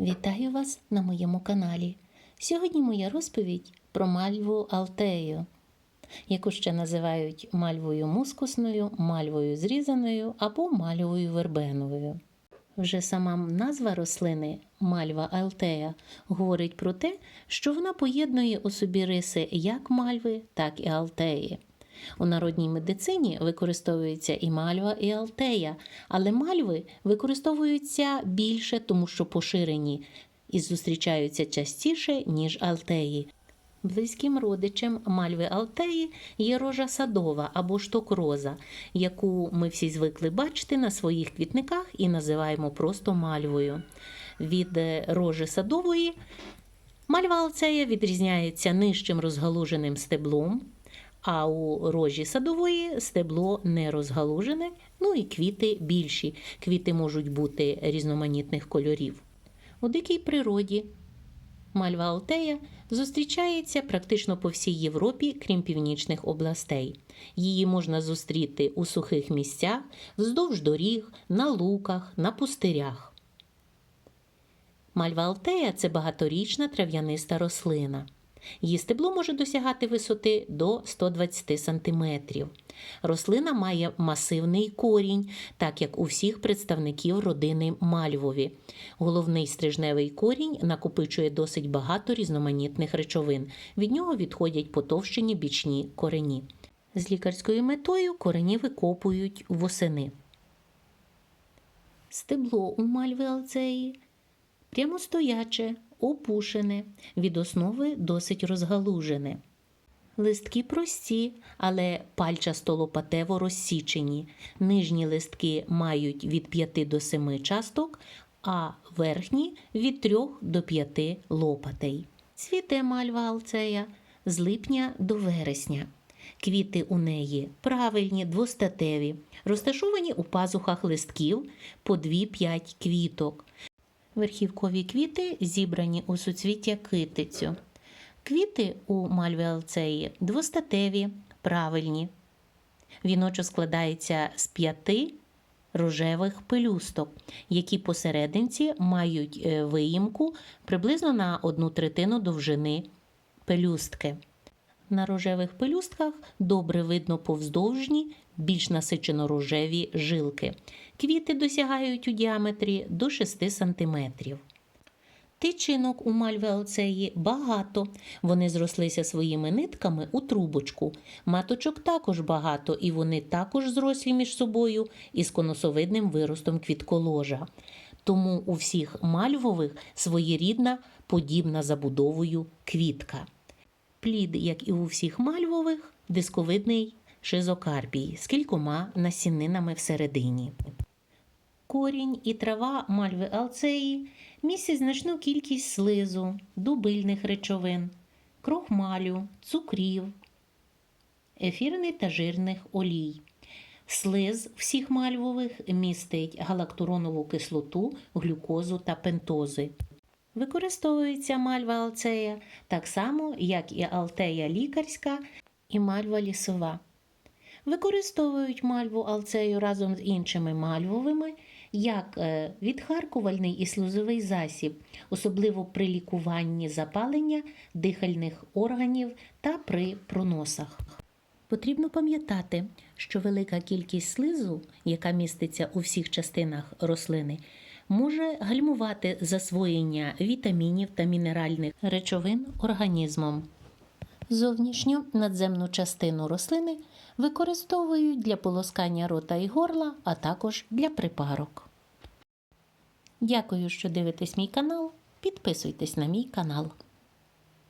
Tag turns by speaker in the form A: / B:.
A: Вітаю вас на моєму каналі. Сьогодні моя розповідь про мальву Алтею, яку ще називають мальвою мускусною, мальвою зрізаною або мальвою вербеновою. Вже сама назва рослини мальва Алтея говорить про те, що вона поєднує у собі риси як мальви, так і алтеї. У народній медицині використовується і мальва, і алтея, але мальви використовуються більше, тому що поширені і зустрічаються частіше, ніж алтеї. Близьким родичем мальви алтеї є рожа садова або штокроза, яку ми всі звикли бачити на своїх квітниках і називаємо просто мальвою. Від е, рожи садової мальва алтея відрізняється нижчим розгалуженим стеблом, а у рожі садової стебло не розгалужене, ну і квіти більші. Квіти можуть бути різноманітних кольорів. У дикій природі мальва алтея зустрічається практично по всій Європі, крім північних областей. Її можна зустріти у сухих місцях, вздовж доріг, на луках, на пустирях. Мальва алтея це багаторічна трав'яниста рослина. Її стебло може досягати висоти до 120 см. Рослина має масивний корінь, так як у всіх представників родини мальвові. Головний стрижневий корінь накопичує досить багато різноманітних речовин. Від нього відходять потовщені бічні корені. З лікарською метою корені викопують восени. Стебло у мальви алцеї прямостояче, опушене, від основи досить розгалужене. Листки прості, але пальчасто-лопатево розсічені. Нижні листки мають від 5 до 7 часток, а верхні від 3 до 5 лопатей. Цвіте мальва алцея з липня до вересня. Квіти у неї правильні, двостатеві, розташовані у пазухах листків по 2-5 квіток. Верхівкові квіти зібрані у суцвіття китицю. Квіти у мальві алцеї двостатеві, правильні. Віночок складається з п'яти рожевих пелюсток, які посерединці мають е, виїмку приблизно на одну третину довжини пелюстки. На рожевих пелюстках добре видно повздовжні, більш насичено рожеві жилки. Квіти досягають у діаметрі до 6 см. Тичинок у мальви алцеї багато. Вони зрослися своїми нитками у трубочку. Маточок також багато, і вони також зрослі між собою із конусовидним виростом квітколожа. Тому у всіх мальвових своєрідна подібна забудовою квітка. Плід, як і у всіх мальвових, дисковидний шизокарпій з кількома насінинами всередині. Корінь і трава мальви алцеї містять значну кількість слизу, дубильних речовин, крохмалю, цукрів, ефірних та жирних олій. Слиз всіх мальвових містить галактуронову кислоту, глюкозу та пентози. Використовується мальва алцея так само, як і алтея лікарська і мальва лісова. Використовують мальву алцею разом з іншими мальвовими як е, відхаркувальний і слузовий засіб, особливо при лікуванні запалення дихальних органів та при проносах. Потрібно пам'ятати, що велика кількість слизу, яка міститься у всіх частинах рослини, може гальмувати засвоєння вітамінів та мінеральних речовин організмом. Зовнішню надземну частину рослини використовують для полоскання рота і горла, а також для припарок. Дякую, що дивитесь мій канал. Підписуйтесь на мій канал.